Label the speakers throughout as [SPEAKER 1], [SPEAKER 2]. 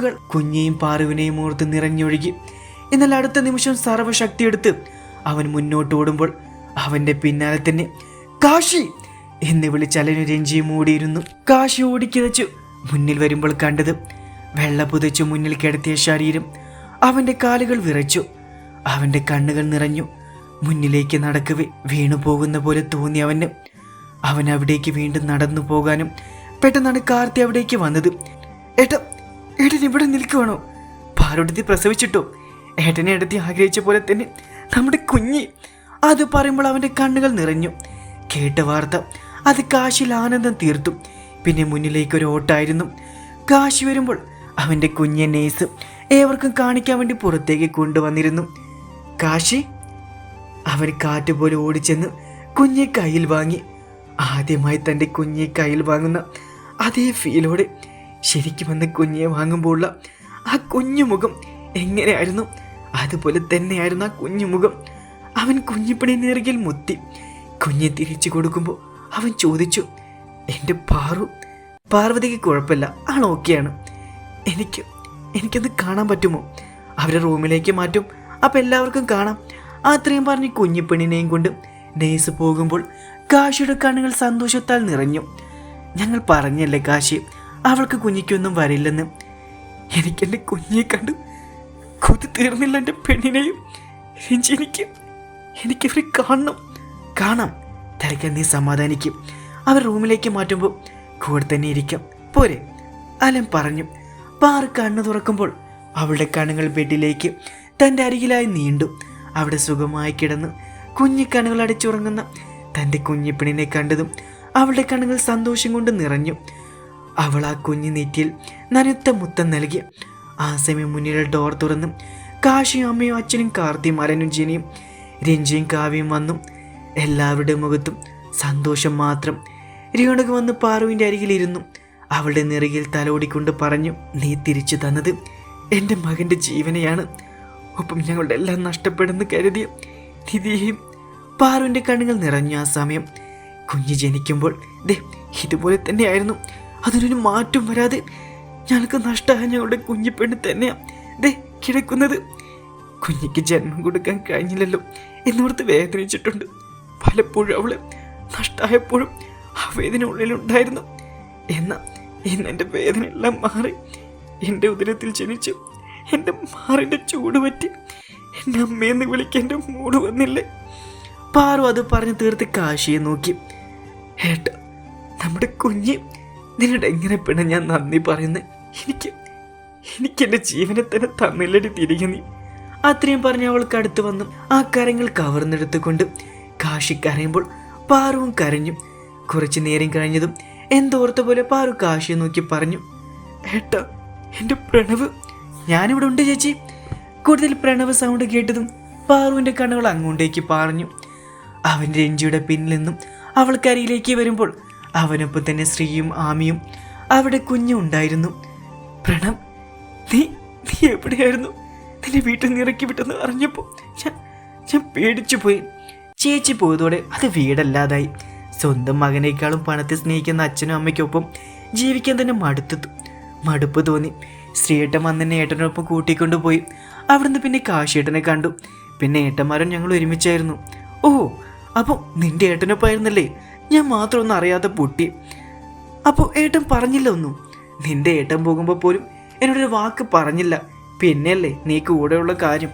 [SPEAKER 1] കണ്ണുകൾ കുഞ്ഞെയും പാറുവിനെയും ഓർത്ത് നിറഞ്ഞൊഴുകി. എന്നാൽ അടുത്ത നിമിഷം സർവശക്തിയെടുത്ത് അവൻ മുന്നോട്ട് ഓടുമ്പോൾ അവന്റെ പിന്നാലെ തന്നെ കാശി! എന്ന് വിളിച്ചലനു രഞ്ജിയും ഓടിയിരുന്നു. കാശി ഓടിക്കിതച്ചു മുന്നിൽ വരുമ്പോൾ കണ്ടത് വെള്ള പുതച്ചു മുന്നിൽ കിടത്തിയ ശരീരം. അവന്റെ കാലുകൾ വിറച്ചു. അവന്റെ കണ്ണുകൾ നിറഞ്ഞു. മുന്നിലേക്ക് നടക്കവേ വീണു പോകുന്ന പോലെ തോന്നി അവന്. അവൻ അവിടേക്ക് വീണ്ടും നടന്നു പോകാനും പെട്ടെന്നാണ് കാർത്തി അവിടേക്ക് വന്നത്. ഏട്ടാ ഏട്ടൻ ഇവിടെ നിൽക്കുവാണോ? പാരോടത്തി പ്രസവിച്ചിട്ടോ? ഏട്ടനെ എടുത്തി ആഗ്രഹിച്ച പോലെ തന്നെ നമ്മുടെ കുഞ്ഞ്. അത് പറയുമ്പോൾ അവന്റെ കണ്ണുകൾ നിറഞ്ഞു. കേട്ട വാർത്ത അത് കാശിൽ ആനന്ദം തീർത്തു. പിന്നെ മുന്നിലേക്ക് ഒരു ഓട്ടായിരുന്നു. കാശി വരുമ്പോൾ അവന്റെ കുഞ്ഞെ നേഴ്സ് ഏവർക്കും കാണിക്കാൻ വേണ്ടി പുറത്തേക്ക് കൊണ്ടുവന്നിരുന്നു. കാശി അവൻ കാറ്റ് പോലെ ഓടിച്ചെന്ന് കുഞ്ഞെ കയ്യിൽ വാങ്ങി. ആദ്യമായി തന്റെ കുഞ്ഞെ കയ്യിൽ വാങ്ങുന്ന അതേ ഫീലോടെ ശരിക്കും വന്ന് കുഞ്ഞിയെ വാങ്ങുമ്പോഴുള്ള ആ കുഞ്ഞു മുഖം എങ്ങനെയായിരുന്നു? അതുപോലെ തന്നെയായിരുന്നു ആ കുഞ്ഞു മുഖം. അവൻ കുഞ്ഞിപ്പണി നേറുകിൽ മുത്തി കുഞ്ഞെ തിരിച്ചു കൊടുക്കുമ്പോൾ അവൻ ചോദിച്ചു എന്റെ പാറു പാർവതിക്ക് കുഴപ്പമില്ല ആൾ ഓക്കെയാണ്. എനിക്ക് എനിക്കൊന്ന് കാണാൻ പറ്റുമോ? അവരെ റൂമിലേക്ക് മാറ്റും അപ്പം എല്ലാവർക്കും കാണാം. അത്രയും പറഞ്ഞ് കുഞ്ഞിപ്പെണ്ണിനെയും കൊണ്ട് നേഴ്സ് പോകുമ്പോൾ കാശിയുടെ കണ്ണുകൾ സന്തോഷത്താൽ നിറഞ്ഞു. ഞങ്ങൾ പറഞ്ഞല്ലേ കാശി അവൾക്ക് കുഞ്ഞിക്കൊന്നും വരില്ലെന്ന്. എനിക്കെന്റെ കുഞ്ഞിയെ കണ്ട് കൊതി തീർന്നില്ല എന്റെ പെണ്ണിനെയും. എനിക്ക് എനിക്കവരെ കാണണം. കാണാം. തലയ്ക്ക് നീ സമാധാനിക്കും. അവർ റൂമിലേക്ക് മാറ്റുമ്പോൾ കൂടെ തന്നെ ഇരിക്കാം. പോരെ അലൻ പറഞ്ഞു. പാറ് കണ്ണു തുറക്കുമ്പോൾ അവളുടെ കണ്ണുകൾ ബെഡിലേക്ക് തന്റെ അരികിലായി നീണ്ടു. അവിടെ സുഖമായി കിടന്ന് കുഞ്ഞിക്കണ്ണുകൾ അടിച്ചുറങ്ങുന്ന തന്റെ കുഞ്ഞിപ്പിണിനെ കണ്ടതും അവളുടെ കണ്ണുകൾ സന്തോഷം കൊണ്ട് നിറഞ്ഞു. അവൾ ആ കുഞ്ഞു നെറ്റിയിൽ നനുത്ത മുത്തം നൽകി. ആ സമയം മുന്നിലെ ഡോർ തുറന്നു കാശിയും അമ്മയും അച്ഛനും കാർത്തിയും മരനും ജിനിയും രഞ്ജിയും കാവ്യയും വന്നു. എല്ലാവരുടെ മുഖത്തും സന്തോഷം മാത്രം. രേണുക വന്ന് പാറുവിന്റെ അരികിലിരുന്നു അവളുടെ നിറയിൽ തലോടിക്കൊണ്ട് പറഞ്ഞു നീ തിരിച്ചു തന്നത് എന്റെ മകന്റെ ജീവനെയാണ്. ഒപ്പം ഞങ്ങളുടെ എല്ലാം നഷ്ടപ്പെടുന്നു കരുതി. നിധിയെയും പാറുവിന്റെ കണ്ണുകൾ നിറഞ്ഞു ആ സമയം. കുഞ്ഞ് ജനിക്കുമ്പോൾ ദേ ഇതുപോലെ തന്നെയായിരുന്നു. അതിനൊരു മാറ്റം വരാതെ ഞങ്ങൾക്ക് നഷ്ടമായ ഞങ്ങളുടെ കുഞ്ഞിപ്പെണ്ണ് തന്നെയാണ് ദേ കിടക്കുന്നത്. കുഞ്ഞിക്ക് ജന്മം കൊടുക്കാൻ കഴിഞ്ഞില്ലല്ലോ എന്നോർത്ത് വേദനിച്ചിട്ടുണ്ട്. പലപ്പോഴും അവൾ നഷ്ടമായപ്പോഴും ആ വേദന ഉള്ളിലുണ്ടായിരുന്നു എന്നാൽ ഇന്ന് എന്റെ വേദന എല്ലാം മാറി. എന്റെ ഉദരത്തിൽ ജനിച്ചു എന്റെ മാറിന്റെ ചൂട് പറ്റി എന്റെ അമ്മയെന്ന് വിളിക്കാൻ എന്റെ മൂട് വന്നില്ലേ? പാറു അത് പറഞ്ഞ് തീർത്ത് കാശിയെ നോക്കി. ഏട്ട നമ്മുടെ കുഞ്ഞ് നിന്നോട് എങ്ങനെ പെണ്ണ ഞാൻ നന്ദി പറയുന്നത് എനിക്ക് എനിക്ക് എന്റെ ജീവനെ തന്നെ തന്നില്ലടി തിരികെ നീ. അത്രയും പറഞ്ഞ് അവൾക്ക് അടുത്ത് വന്നു. ആ കരങ്ങൾ കവർന്നെടുത്തുകൊണ്ട് കാശി കരയുമ്പോൾ പാറുവും കരഞ്ഞു. കുറച്ച് നേരം കഴിഞ്ഞതും എന്തോർത്ത പോലെ പാറു കാശിയെ നോക്കി പറഞ്ഞു ഏട്ടാ എന്റെ പ്രണവ് ഞാനിവിടെ ഉണ്ട് ചേച്ചി. കൂടുതൽ പ്രണവ് സൗണ്ട് കേട്ടതും പാറുവിന്റെ കണ്ണുകൾ അങ്ങോട്ടേക്ക് പറഞ്ഞു അവന്റെ രഞ്ജിയുടെ പിന്നിൽ നിന്നും അവൾക്കരിയിലേക്ക് വരുമ്പോൾ അവനൊപ്പം തന്നെ ശ്രീയും ആമിയും അവിടെ കുഞ്ഞും ഉണ്ടായിരുന്നു പ്രണം നീ നീ എവിടെയായിരുന്നു? നിന്നെ വീട്ടിൽ നിന്ന് ഇറക്കി വിട്ടെന്ന് അറിഞ്ഞപ്പോൾ ഞാൻ ഞാൻ പേടിച്ചു പോയി. ചേച്ചി പോയതോടെ അത് വീടല്ലാതായി. സ്വന്തം മകനേക്കാളും പണത്തെ സ്നേഹിക്കുന്ന അച്ഛനും അമ്മയ്ക്കൊപ്പം ജീവിക്കാൻ തന്നെ മടുത്തു. മടുപ്പ് തോന്നി. ശ്രീയേട്ടൻ വന്നെന്നെ ഏട്ടനൊപ്പം കൂട്ടിക്കൊണ്ടുപോയി അവിടുന്ന് പിന്നെ കാശിയേട്ടനെ കണ്ടു. പിന്നെ ഏട്ടന്മാരും ഞങ്ങൾ ഒരുമിച്ചായിരുന്നു. ഓ അപ്പോൾ നിന്റെ ഏട്ടനൊപ്പമായിരുന്നല്ലേ? ഞാൻ മാത്രമൊന്നും അറിയാതെ പൊട്ടി. അപ്പോൾ ഏട്ടൻ പറഞ്ഞില്ല ഒന്നും? നിന്റെ ഏട്ടൻ പോകുമ്പോൾ പോലും എന്നോടൊരു വാക്ക് പറഞ്ഞില്ല. പിന്നെയല്ലേ നീ കൂടെയുള്ള കാര്യം.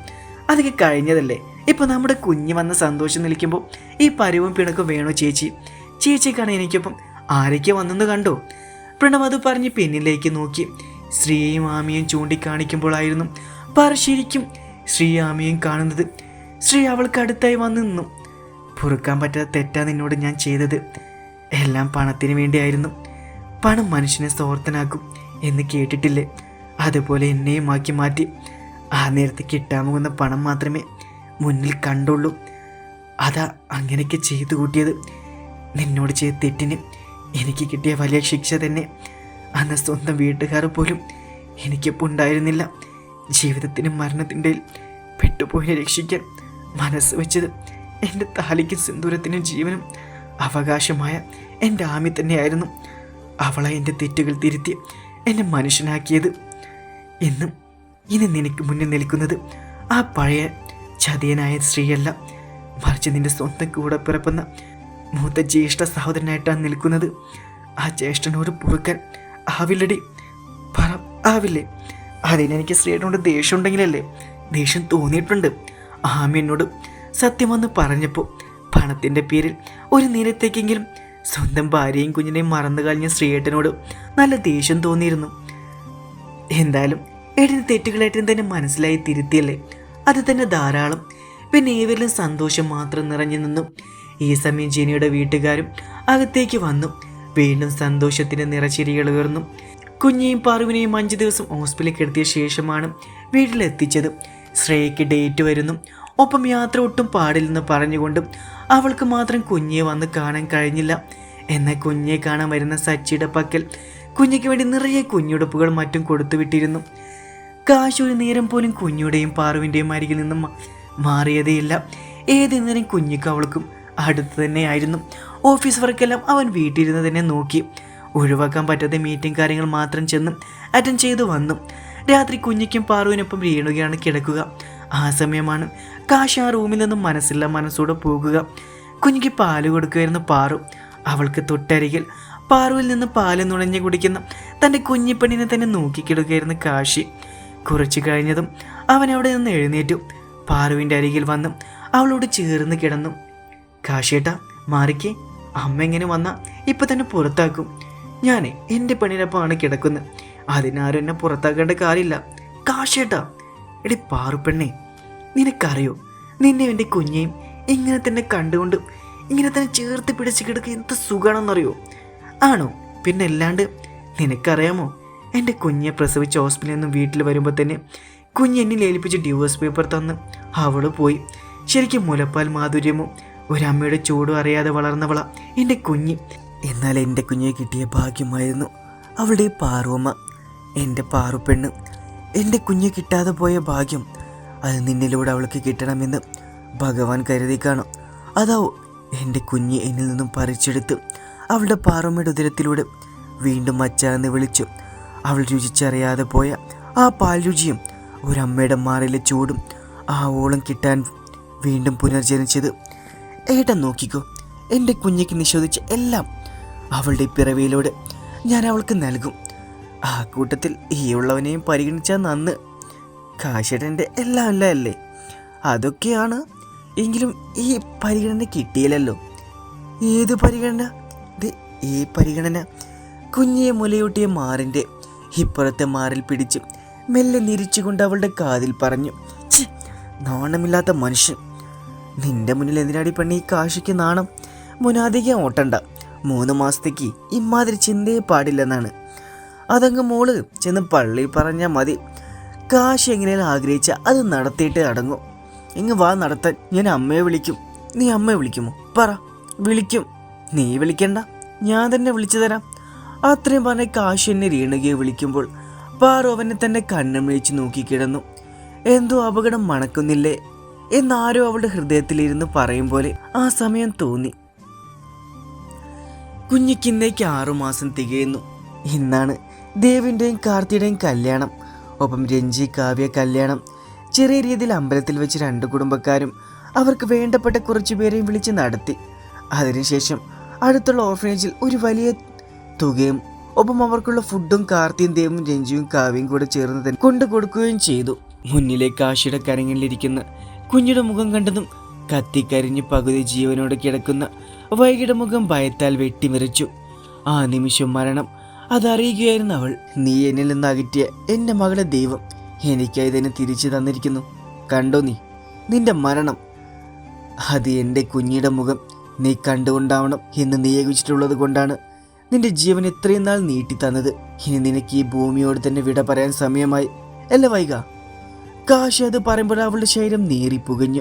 [SPEAKER 1] അതൊക്കെ കഴിഞ്ഞതല്ലേ. ഇപ്പൊ നമ്മുടെ കുഞ്ഞ് വന്ന സന്തോഷം നിൽക്കുമ്പോൾ ഈ പരുവും പിണക്കും വേണോ ചേച്ചി? ചേച്ചിക്കാണ് എനിക്കൊപ്പം. ആരൊക്കെ വന്നെന്ന് കണ്ടോ? പ്രണവ് അത് പറഞ്ഞ് പിന്നിലേക്ക് നോക്കി. ശ്രീയും ആമിയും ചൂണ്ടിക്കാണിക്കുമ്പോഴായിരുന്നു പറശ്ശേരിക്കും ശരിക്കും ശ്രീ ആമിയും കാണുന്നത്. ശ്രീ അവൾക്ക് അടുത്തായി വന്നു നിന്നു. പൊറുക്കാൻ പറ്റാത്ത തെറ്റാ നിന്നോട് ഞാൻ ചെയ്തത്. എല്ലാം പണത്തിന് വേണ്ടിയായിരുന്നു. പണം മനുഷ്യനെ സ്വാർത്ഥനാക്കും എന്ന് കേട്ടിട്ടില്ലേ? അതുപോലെ എന്നെയും ആക്കി മാറ്റി. ആ നേരത്ത് കിട്ടാൻ പോകുന്ന പണം മാത്രമേ മുന്നിൽ കണ്ടുള്ളൂ. അതാ അങ്ങനെയൊക്കെ ചെയ്തു കൂട്ടിയത്. നിന്നോട് ചെയ്ത തെറ്റിന് എനിക്ക് കിട്ടിയ വലിയ ശിക്ഷ തന്നെ. അന്ന് സ്വന്തം വീട്ടുകാർ പോലും എനിക്കിപ്പോൾ ഉണ്ടായിരുന്നില്ല. ജീവിതത്തിനും മരണത്തിന്റെ പെട്ടുപോയി രക്ഷിക്കാൻ മനസ്സ് വെച്ചത് എന്റെ താലിക്കും സിന്ദൂരത്തിനും ജീവനും അവകാശമായ എന്റെ ആമി തന്നെയായിരുന്നു. അവളെ എന്റെ തെറ്റുകൾ തിരുത്തി എന്നെ മനുഷ്യനാക്കിയത്. എന്നും ഇനി നിനക്ക് മുന്നിൽ നിൽക്കുന്നത് ആ പഴയ ചതിയനായ സ്ത്രീയല്ല. മറിച്ച് നിന്റെ സ്വന്തം കൂടെ പിറപ്പുന്ന മൂത്ത ജ്യേഷ്ഠ സഹോദരനായിട്ടാണ് നിൽക്കുന്നത്. ആ ജ്യേഷ്ഠനോട് പൊറുക്കാൻ ആവില്ലടി. പറ ആവില്ലേ? അതിനെനിക്ക് സ്ത്രീയോട് ദേഷ്യം ഉണ്ടെങ്കിലല്ലേ ദേഷ്യം തോന്നിയിട്ടുണ്ട്. ആമി എന്നോട് സത്യം വന്ന് പറഞ്ഞപ്പോൾ പണത്തിന്റെ പേരിൽ ഒരു നേരത്തേക്കെങ്കിലും സ്വന്തം ഭാര്യയും കുഞ്ഞിനെയും മറന്നു കളഞ്ഞ ശ്രീയേട്ടനോട് നല്ല ദേഷ്യം തോന്നിയിരുന്നു. എന്തായാലും ഏട്ടന് തെറ്റുകളായിട്ടും തന്നെ മനസ്സിലായി തിരുത്തിയല്ലേ? അത് തന്നെ ധാരാളം. പിന്നെ ഏവരിലും സന്തോഷം മാത്രം നിറഞ്ഞു നിന്നു. ഈ സമയം ജെനിയുടെ വീട്ടുകാരും അകത്തേക്ക് വന്നു. വീണ്ടും സന്തോഷത്തിന് നിറച്ചിരികൾ ഉയർന്നു. കുഞ്ഞിയും പാറുവിനെയും അഞ്ച് ദിവസം ഹോസ്പിറ്റലിൽ കിടത്തിയ ശേഷമാണ് വീട്ടിലെത്തിച്ചത്. ശ്രേയയ്ക്ക് ഡേറ്റ് വരുന്നു. ഒപ്പം യാത്ര ഒട്ടും പാടില്ലെന്ന് പറഞ്ഞുകൊണ്ട് അവൾക്ക് മാത്രം കുഞ്ഞിയെ വന്ന് കാണാൻ കഴിഞ്ഞില്ല. എന്നാൽ കുഞ്ഞിയെ കാണാൻ വരുന്ന സച്ചിയുടെ പക്കൽ കുഞ്ഞിക്ക് വേണ്ടി നിറയെ കുഞ്ഞുടുപ്പുകൾ മറ്റും കൊടുത്തുവിട്ടിരുന്നു. കാശ് ഒരു നേരം പോലും കുഞ്ഞുടേയും പാറുവിന്റെയും അരികിൽ നിന്നും മാറിയതേയില്ല. ഏതെന്നേരം നേരം കുഞ്ഞിക്ക് അവൾക്കും അടുത്ത് തന്നെയായിരുന്നു. ഓഫീസ് വർക്കെല്ലാം അവൻ വീട്ടിലിരുന്ന് തന്നെ നോക്കി. ഒഴിവാക്കാൻ പറ്റാത്ത മീറ്റിംഗ് കാര്യങ്ങൾ മാത്രം ചെന്ന് അറ്റൻഡ് ചെയ്തു വന്നു. രാത്രി കുഞ്ഞിക്കും പാറുവിനൊപ്പം രേണുകയാണ് കിടക്കുക. ആ സമയമാണ്. കാശ് ആ റൂമിൽ നിന്നും മനസ്സില്ല മനസ്സോടെ പോകുക. കുഞ്ഞിക്ക് പാൽ കൊടുക്കുമായിരുന്നു പാറു. അവൾക്ക് തൊട്ടരികിൽ പാറുവിൽ നിന്ന് പാൽ നുണഞ്ഞു കുടിക്കുന്ന തന്റെ കുഞ്ഞിപ്പെണ്ണിനെ തന്നെ നോക്കിക്കിടുകയായിരുന്നു കാശി. കുറച്ചു കഴിഞ്ഞതും അവൻ അവിടെ നിന്ന് എഴുന്നേറ്റു. പാറുവിന്റെ അരികിൽ വന്നു അവളോട് ചേർന്ന് കിടന്നു. കാശിയേട്ട മാറിക്കേ. അമ്മ എങ്ങനെ വന്നാ? ഇപ്പം തന്നെ പുറത്താക്കും. ഞാൻ എന്റെ പെണ്ണിനൊപ്പമാണ് കിടക്കുന്നത്. അതിനാരും എന്നെ പുറത്താക്കേണ്ട കാര്യമില്ല. കാശിയേട്ടാ എടി പാറുപ്പെണ്ണേ നിനക്കറിയോ? നിന്നെ എന്റെ കുഞ്ഞേയും ഇങ്ങനെ തന്നെ കണ്ടുകൊണ്ട് ഇങ്ങനെ തന്നെ ചേർത്ത് പിടിച്ച് കിടക്കുക എന്ത് സുഖമാണെന്നറിയോ ആണോ? പിന്നെ അല്ലാണ്ട് നിനക്കറിയാമോ? എന്റെ കുഞ്ഞെ പ്രസവിച്ച ഹോസ്പിറ്റലിൽ നിന്നും വീട്ടിൽ വരുമ്പോൾ തന്നെ കുഞ്ഞ് എന്നെ ലേലിപ്പിച്ച് ഡിവോഴ്സ് പേപ്പർ തന്ന് അവൾ പോയി. ശരിക്കും മുലപ്പാൽ മാധുര്യമോ ഒരമ്മയുടെ ചൂടും അറിയാതെ വളർന്നവള എന്റെ കുഞ്ഞ്. എന്നാൽ എന്റെ കുഞ്ഞെ കിട്ടിയ ഭാഗ്യമായിരുന്നു അവളുടെ പാറുവമ്മ. എന്റെ പാറുപെണ്ണ് എന്റെ കുഞ്ഞ് കിട്ടാതെ പോയ ഭാഗ്യം അത് നിന്നിലൂടെ അവൾക്ക് കിട്ടണമെന്ന് ഭഗവാൻ കരുതി കാണും. അതാവോ എന്റെ കുഞ്ഞ് എന്നിൽ നിന്നും പറിച്ചെടുത്ത് അവളുടെ പാറമ്മയുടെ ഉദരത്തിലൂടെ വീണ്ടും മച്ചാന്ന് വിളിച്ചു. അവൾ രുചിച്ചറിയാതെ പോയ ആ പാൽ രുചിയും ഒരമ്മയുടെ മാറിലെ ചൂടും ആ ഓളം കിട്ടാൻ വീണ്ടും പുനർജനിച്ചത് ഏട്ടൻ നോക്കിക്കോ എന്റെ കുഞ്ഞിക്ക് നിഷേധിച്ച എല്ലാം അവളുടെ പിറവിയിലൂടെ ഞാൻ അവൾക്ക് നൽകും. ആ കൂട്ടത്തിൽ ഈ ഉള്ളവനെയും പരിഗണിച്ചാൽ നന്ന്. കാശേട്ടന്റെ എല്ലാം അല്ല? അല്ലേ അതൊക്കെയാണ് എങ്കിലും ഈ പരിഗണന കിട്ടിയില്ലല്ലോ. ഏത് പരിഗണന? ഈ പരിഗണന. കുഞ്ഞിയെ മുലയൂട്ടിയ മാറിന്റെ ഇപ്പുറത്തെ മാറിൽ പിടിച്ച് മെല്ലെ നിരിച്ചുകൊണ്ട് അവളുടെ കാതിൽ പറഞ്ഞു "ഛെ, നാണമില്ലാത്ത മനുഷ്യൻ. നിന്റെ മുന്നിൽ എന്തിനാടി പെണ്ണി കാശിക്ക് നാണം? മുനാധികം ഓട്ടണ്ട. മൂന്ന് മാസത്തേക്ക് ഇമാതിരി ചിന്തയെ പാടില്ലെന്നാണ്. അതങ്ങ് മോൾ ചെന്ന് പള്ളി പറഞ്ഞാൽ മതി. കാശ് എങ്ങനെയാലും ആഗ്രഹിച്ച അത് നടത്തിയിട്ട് അടങ്ങും. ഇങ്ങ് വാ നടത്താൻ. ഞാൻ അമ്മയെ വിളിക്കും. നീ അമ്മയെ വിളിക്കുമോ? പറ. വിളിക്കും. നീ വിളിക്കണ്ട. ഞാൻ തന്നെ വിളിച്ചു തരാം. അത്രയും പറഞ്ഞ കാശ് എന്നെ രേണുകയെ വിളിക്കുമ്പോൾ പാറോവനെ തന്നെ കണ്ണും വിളിച്ച് നോക്കിക്കിടന്നു എന്തോ അപകടം മണക്കുന്നില്ലേ? എന്നാരോ അവളുടെ ഹൃദയത്തിലിരുന്ന് പറയും പോലെ ആ സമയം തോന്നി. കുഞ്ഞിക്കിന്നേക്ക് ആറുമാസം തികയുന്നു. ഇന്നാണ് ദേവിന്റെയും കാർത്തിയുടെയും കല്യാണം ഒപ്പം രഞ്ജി കാവ്യ കല്യാണം. ചെറിയ രീതിയിൽ അമ്പലത്തിൽ വെച്ച് രണ്ട് കുടുംബക്കാരും അവർക്ക് വേണ്ടപ്പെട്ട കുറച്ചു പേരെയും വിളിച്ച് നടത്തി. അതിനുശേഷം അടുത്തുള്ള ഓർഫനേജിൽ ഒരു വലിയ തുകയും ഒപ്പം അവർക്കുള്ള ഫുഡും കാർത്തിയും ദേവും രഞ്ജിയും കാവ്യയും കൂടെ ചേർന്ന് തന്നെ കൊണ്ടു കൊടുക്കുകയും ചെയ്തു. മുന്നിലെ കാശിയുടെ കരങ്ങളിലിരിക്കുന്ന കുഞ്ഞിയുടെ മുഖം കണ്ടതും കത്തിക്കരിഞ്ഞ് പകുതി ജീവനോട് കിടക്കുന്ന വൈകിയുടെ മുഖം ഭയത്താൽ വെട്ടിമെറിച്ചു. ആ നിമിഷം മരണം അതറിയുകയായിരുന്നു അവൾ. നീ എന്നിൽ നിന്ന് അകറ്റിയ എന്റെ മകളെ ദൈവം എനിക്കായി തന്നെ തിരിച്ചു തന്നിരിക്കുന്നു. കണ്ടോ നീ? നിന്റെ മരണം. അത് എന്റെ കുഞ്ഞിയുടെ മുഖം നീ കണ്ടുകൊണ്ടാവണം എന്ന് നിയോഗിച്ചിട്ടുള്ളത് കൊണ്ടാണ് നിന്റെ ജീവൻ ഇത്രയും നാൾ നീട്ടി തന്നത് ഇനി നിനക്ക് ഈ ഭൂമിയോട് തന്നെ വിട പറയാൻ സമയമായി. അല്ല വൈക കാശ് അത് പറയുമ്പോൾ അവളുടെ ശരീരം നീറിപ്പുകഞ്ഞു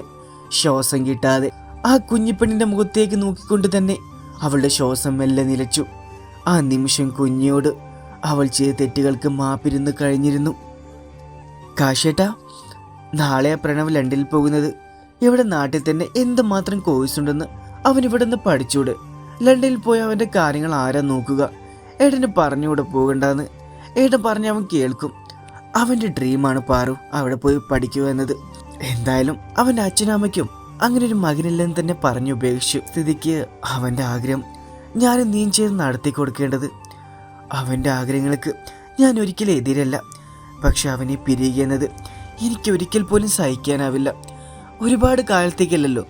[SPEAKER 1] ശ്വാസം കിട്ടാതെ ആ കുഞ്ഞിപ്പെണ്ണിന്റെ മുഖത്തേക്ക് നോക്കിക്കൊണ്ട് തന്നെ അവളുടെ ശ്വാസം മെല്ലെ നിലച്ചു. ആ നിമിഷം കുഞ്ഞിയോട് അവൾ ചെയ്ത തെറ്റുകൾക്ക് മാപ്പിരുന്ന് കഴിഞ്ഞിരുന്നു. കാശേട്ടാ നാളെ ആ പ്രണവ് ലണ്ടനിൽ പോകുന്നത്. ഇവിടെ നാട്ടിൽ തന്നെ എന്തുമാത്രം കോഴ്സ് ഉണ്ടെന്ന് അവൻ ഇവിടെ നിന്ന് പഠിച്ചൂടെ. ലണ്ടനിൽ പോയി അവന്റെ കാര്യങ്ങൾ ആരാ നോക്കുക? ഏട്ടന് പറഞ്ഞുകൂടെ പോകണ്ടെന്ന്. ഏട്ടൻ പറഞ്ഞ് അവൻ കേൾക്കും. അവന്റെ ഡ്രീമാണ് പാറു അവിടെ പോയി പഠിക്കുക എന്നത്. എന്തായാലും അവന്റെ അച്ഛനമ്മയ്ക്കും അങ്ങനെ ഒരു മകനില്ലെന്ന് തന്നെ പറഞ്ഞു ഉപേക്ഷിച്ചു സ്ഥിതിക്ക് അവന്റെ ആഗ്രഹം ഞാനും നീയും ചെയ്ത് നടത്തി കൊടുക്കേണ്ടത്. അവന്റെ ആഗ്രഹങ്ങൾക്ക് ഞാൻ ഒരിക്കലും എതിരല്ല. പക്ഷെ അവനെ പിരിയുക എന്നത് എനിക്ക് ഒരിക്കൽ പോലും സഹിക്കാനാവില്ല. ഒരുപാട് കാലത്തേക്കല്ലല്ലോ.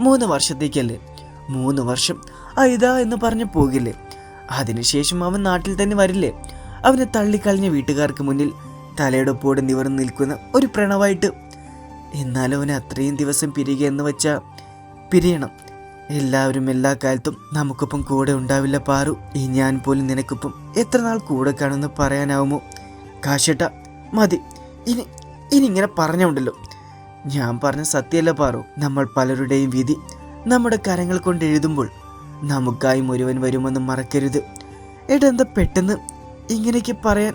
[SPEAKER 1] മൂന്ന് വർഷത്തേക്കല്ലേ? മൂന്ന് വർഷം. ആ എന്ന് പറഞ്ഞ് പോകില്ലേ? അതിനുശേഷം അവൻ നാട്ടിൽ തന്നെ വരില്ലേ? അവനെ തള്ളിക്കളഞ്ഞ വീട്ടുകാർക്ക് മുന്നിൽ തലയെടുപ്പോടെ നിവർന്ന് നിൽക്കുന്ന ഒരു പ്രണവായിട്ട്. എന്നാലും അവനെ അത്രയും ദിവസം പിരിയുക എന്ന് വെച്ചാൽ പിരിയണം. എല്ലാവരും എല്ലാ കാലത്തും നമുക്കൊപ്പം കൂടെ ഉണ്ടാവില്ല പാറു. ഈ ഞാൻ പോലും നിനക്കൊപ്പം എത്ര നാൾ കൂടെ കാണുമെന്ന് പറയാനാവുമോ? കാശേട്ട മതി. ഇനി ഇനി ഇങ്ങനെ പറഞ്ഞുണ്ടല്ലോ. ഞാൻ പറഞ്ഞ സത്യമല്ല പാറു. നമ്മൾ പലരുടെയും വിധി നമ്മുടെ കരങ്ങൾ കൊണ്ട് എഴുതുമ്പോൾ നമുക്കായി ഒരുവൻ വരുമെന്ന് മറക്കരുത്. ഏട്ടാ എന്താ പെട്ടെന്ന് ഇങ്ങനെയൊക്കെ പറയാൻ?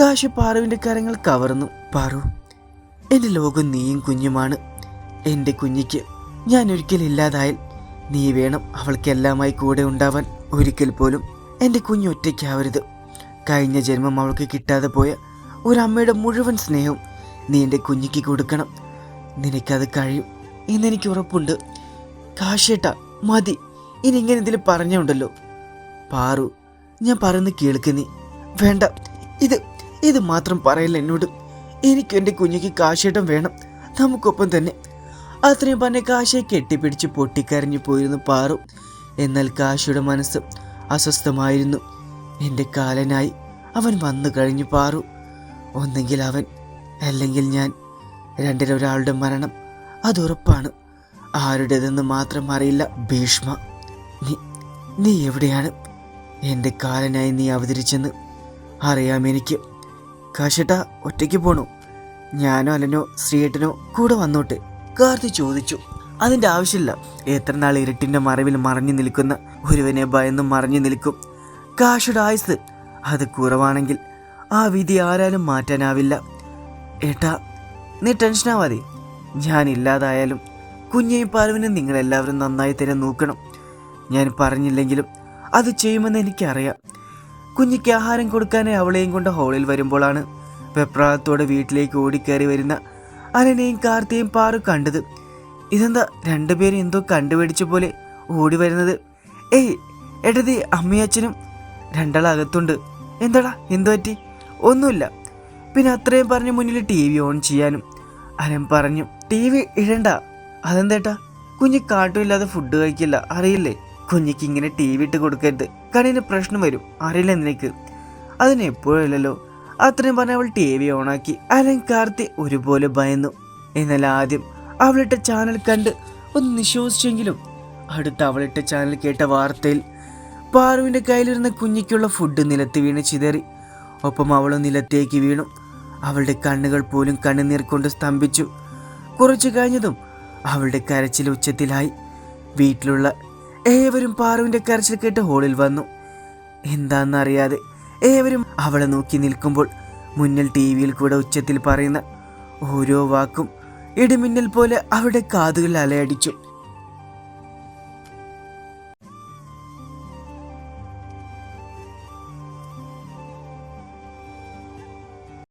[SPEAKER 1] കാശ് പാറുവിന്റെ കരങ്ങൾ കവർന്നു. പാറു എന്റെ ലോകം നീയും കുഞ്ഞുമാണ്. എന്റെ കുഞ്ഞിക്ക് ഞാൻ ഒരിക്കലും ഇല്ലാതായാൽ നീ വേണം അവൾക്കെല്ലാമായി കൂടെ ഉണ്ടാവാൻ. ഒരിക്കൽ പോലും എന്റെ കുഞ്ഞൊറ്റയ്ക്കാവരുത് കഴിഞ്ഞ ജന്മം അവൾക്ക് കിട്ടാതെ പോയ ഒരമ്മയുടെ മുഴുവൻ സ്നേഹവും നീ എന്റെ കുഞ്ഞിക്ക് കൊടുക്കണം. നിനക്കത് കഴിയും എന്നെനിക്ക് ഉറപ്പുണ്ട്. കാശേട്ട മതി. ഇനി ഇങ്ങനെ ഇതിൽ പറഞ്ഞുണ്ടല്ലോ. പാറു ഞാൻ പറയുന്ന കേൾക്ക് നീ. വേണ്ട ഇത് ഇത് മാത്രം പറയില്ല എന്നോട്. എനിക്കും എന്റെ കുഞ്ഞിക്ക് കാശേട്ടം വേണം. നമുക്കൊപ്പം തന്നെ അത്രയും പറഞ്ഞ കാശയെ കെട്ടിപ്പിടിച്ച് പൊട്ടിക്കരഞ്ഞു പോയിരുന്നു പാറു. എന്നാൽ കാശിയുടെ മനസ്സ് അസ്വസ്ഥമായിരുന്നു. എന്റെ കാലനായി അവൻ വന്നു കഴിഞ്ഞു പാറു. ഒന്നെങ്കിൽ അവൻ അല്ലെങ്കിൽ ഞാൻ. രണ്ടിലൊരാളുടെ മരണം അതുറപ്പാണ് ആരുടേതെന്ന് മാത്രം അറിയില്ല ഭീഷ്മ. നീ നീ എവിടെയാണ്? എന്റെ കാലനായി നീ അവതരിച്ചെന്ന് അറിയാം എനിക്ക്. കാശട്ട ഒറ്റയ്ക്ക് പോണു. ഞാനോ അല്ലനോ ശ്രീയേട്ടനോ കൂടെ വന്നോട്ടെ. കാർത്തി ചോദിച്ചു. അതിന്റെ ആവശ്യമില്ല. എത്ര നാൾ ഇരുട്ടിന്റെ മറവിൽ മറഞ്ഞു നിൽക്കുന്ന ഒരുവനെ ഭയന്ന് മറഞ്ഞു നിൽക്കും. കാശുടെ ആയുസ് അത് കുറവാണെങ്കിൽ ആ വിധി ആരാലും മാറ്റാനാവില്ല. ഏട്ടാ നീ ടെൻഷനാവാതെ ഞാൻ ഇല്ലാതായാലും കുഞ്ഞേയും പാലുവിനും നിങ്ങളെല്ലാവരും നന്നായി തന്നെ നോക്കണം. ഞാൻ പറഞ്ഞില്ലെങ്കിലും അത് ചെയ്യുമെന്ന് എനിക്കറിയാം. കുഞ്ഞിക്ക് ആഹാരം കൊടുക്കാനേ അവളെയും കൊണ്ട് ഹോളിൽ വരുമ്പോഴാണ് വെപ്രാളത്തോടെ വീട്ടിലേക്ക് ഓടിക്കയറി വരുന്ന അനനെയും കാർത്തിയും പാറു കണ്ടത്. ഇതെന്താ രണ്ടുപേരും എന്തോ കണ്ടുപിടിച്ച പോലെ ഓടി വരുന്നത്? ഏയ് എടതി അമ്മയും രണ്ടാളകത്തുണ്ട് എന്താടാ എന്തു പറ്റി? ഒന്നുമില്ല. പിന്നെ അത്രയും പറഞ്ഞ് മുന്നിൽ ടി വി ഓൺ ചെയ്യാനും അരൻ പറഞ്ഞു ടി വി ഇടണ്ട. അതെന്തേട്ടാ? കുഞ്ഞ് കാട്ടുമില്ലാതെ ഫുഡ് കഴിക്കില്ല അറിയില്ലേ? കുഞ്ഞിക്ക് ഇങ്ങനെ ടി വി ഇട്ട് കൊടുക്കരുത്. കണ്ണിന് പ്രശ്നം വരും അറിയില്ല നിനക്ക്. അതിന് എപ്പോഴല്ലോ അത്രയും പറഞ്ഞ് അവൾ ടി വി ഓണാക്കി. അലൻ കാർത്തി ഒരുപോലെ ഭയന്നു. എന്നാൽ ആദ്യം അവളിട്ട ചാനൽ കണ്ട് ഒന്ന് നിശ്വസിച്ചെങ്കിലും അടുത്ത അവളിട്ട ചാനൽ കേട്ട വാർത്തയിൽ പാറുവിന്റെ കയ്യിലിരുന്ന കുഞ്ഞിക്കുള്ള ഫുഡ് നിലത്ത് വീണ് ചിതറി. ഒപ്പം അവളും നിലത്തേക്ക് വീണു. അവളുടെ കണ്ണുകൾ പോലും കണ്ണുനീർ കൊണ്ട് സ്തംഭിച്ചു. കുറച്ചു കഴിഞ്ഞതും അവളുടെ കരച്ചിൽ ഉച്ചത്തിലായി. വീട്ടിലുള്ള ഏവരും പാറുവിന്റെ കരച്ചിൽ കേട്ട് ഹോളിൽ വന്നു. എന്താണെന്നറിയാതെ ഏവരും അവളെ നോക്കി നിൽക്കുമ്പോൾ മുന്നിൽ ടി വിയിൽ കൂടെ ഉച്ചത്തിൽ പറയുന്ന ഓരോ വാക്കും ഇടിമിന്നൽ പോലെ അവരുടെ കാതുകൾ അലയടിച്ചു.